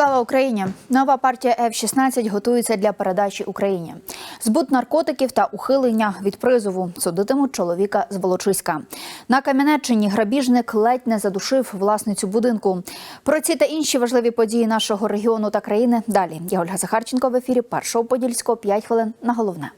Слава Україні! Нова партія F-16 готується для передачі Україні. Збут наркотиків та ухилення від призову судитимуть чоловіка з Волочиська. На Кам'янеччині грабіжник ледь не задушив власницю будинку. Про ці та інші важливі події нашого регіону та країни далі. Я Ольга Захарченко в ефірі першого подільського 5 хвилин на головне.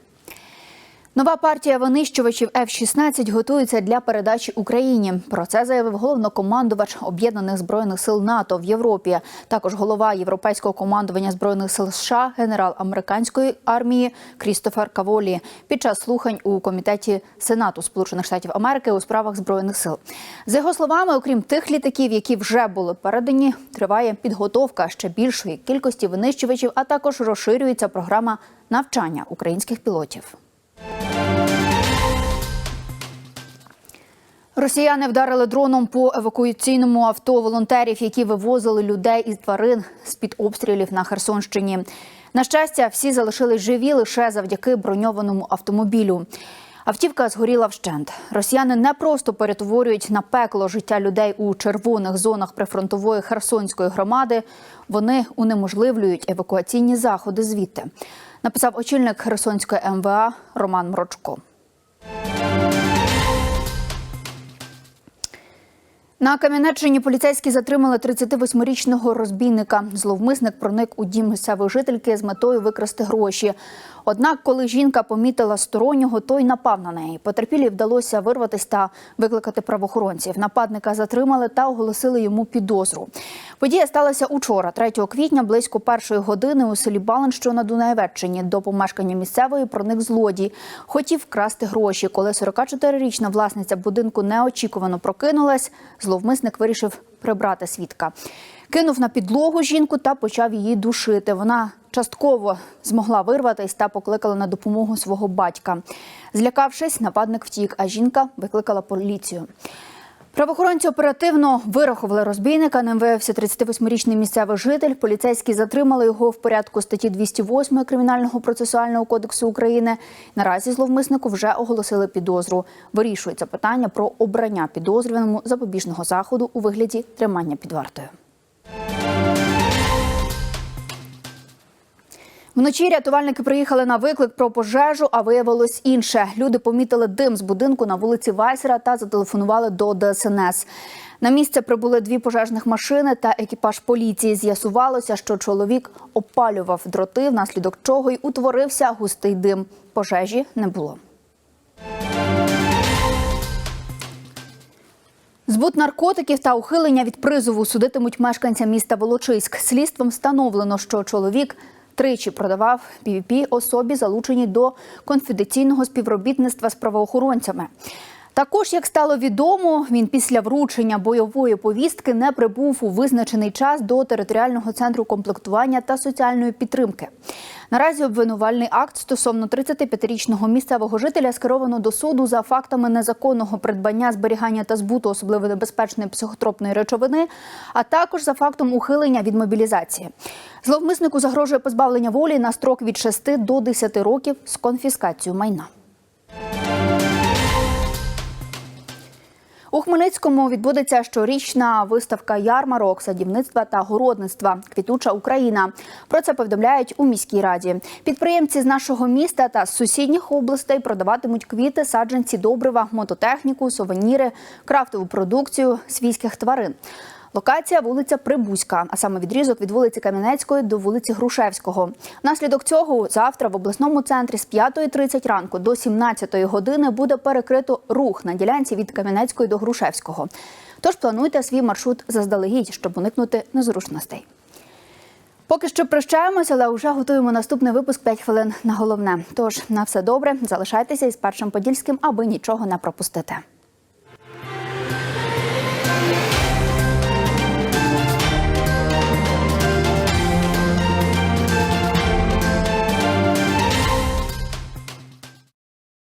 Нова партія винищувачів F-16 готується для передачі Україні. Про це заявив головнокомандувач об'єднаних збройних сил НАТО в Європі. Також голова європейського командування збройних сил США, генерал американської армії Крістофер Каволі під час слухань у комітеті Сенату Сполучених Штатів Америки у справах збройних сил. За його словами, окрім тих літаків, які вже були передані, триває підготовка ще більшої кількості винищувачів, а також розширюється програма навчання українських пілотів. Росіяни вдарили дроном по евакуаційному авто волонтерів, які вивозили людей і тварин з під обстрілів на Херсонщині. На щастя, всі залишились живі лише завдяки броньованому автомобілю. Автівка згоріла вщент. Росіяни не просто перетворюють на пекло життя людей у червоних зонах прифронтової Херсонської громади. Вони унеможливлюють евакуаційні заходи звідти. Написав очільник Херсонської МВА Роман Мрочко. На Кам'янеччині поліцейські затримали 38-річного розбійника. Зловмисник проник у дім місцевої жительки з метою викрасти гроші. Однак, коли жінка помітила стороннього, той напав на неї. Потерпілій вдалося вирватися та викликати правоохоронців. Нападника затримали та оголосили йому підозру. Подія сталася учора, 3 квітня, близько першої години у селі Балин, що на Дунаєвеччині. До помешкання місцевої проник злодій. Хотів вкрасти гроші. Коли 44-річна власниця будинку неочікувано прокинулась, зловмисник вирішив прибрати свідка. Кинув на підлогу жінку та почав її душити. Вона частково змогла вирватися та покликала на допомогу свого батька. Злякавшись, нападник втік, а жінка викликала поліцію. Правоохоронці оперативно вирахували розбійника. Ним виявився 38-річний місцевий житель. Поліцейські затримали його в порядку статті 208 Кримінального процесуального кодексу України. Наразі зловмиснику вже оголосили підозру. Вирішується питання про обрання підозрюваному запобіжного заходу у вигляді тримання під вартою. Вночі рятувальники приїхали на виклик про пожежу, а виявилось інше. Люди помітили дим з будинку на вулиці Вайсера та зателефонували до ДСНС. На місце прибули дві пожежних машини та екіпаж поліції. З'ясувалося, що чоловік опалював дроти, внаслідок чого й утворився густий дим. Пожежі не було. Збут наркотиків та ухилення від призову судитимуть мешканця міста Волочиськ. Слідством встановлено, що чоловік тричі продавав PVP особі, залученій до конфіденційного співробітництва з правоохоронцями. Також, як стало відомо, він після вручення бойової повістки не прибув у визначений час до територіального центру комплектування та соціальної підтримки. Наразі обвинувальний акт стосовно 35-річного місцевого жителя скеровано до суду за фактами незаконного придбання, зберігання та збуту особливо небезпечної психотропної речовини, а також за фактом ухилення від мобілізації. Зловмиснику загрожує позбавлення волі на строк від 6 до 10 років з конфіскацією майна. У Хмельницькому відбудеться щорічна виставка ярмарок, садівництва та городництва Квітуча Україна. Про це повідомляють у міській раді. Підприємці з нашого міста та з сусідніх областей продаватимуть квіти, саджанці, добрива, мототехніку, сувеніри, крафтову продукцію свійських тварин. Локація вулиця Прибузька, а саме відрізок від вулиці Кам'янецької до вулиці Грушевського. Наслідок цього завтра в обласному центрі з 5.30 ранку до 17 години буде перекрито рух на ділянці від Кам'янецької до Грушевського. Тож плануйте свій маршрут заздалегідь, щоб уникнути незручностей. Поки що прощаємося, але вже готуємо наступний випуск 5 хвилин на головне. Тож на все добре, залишайтеся із першим подільським, аби нічого не пропустити.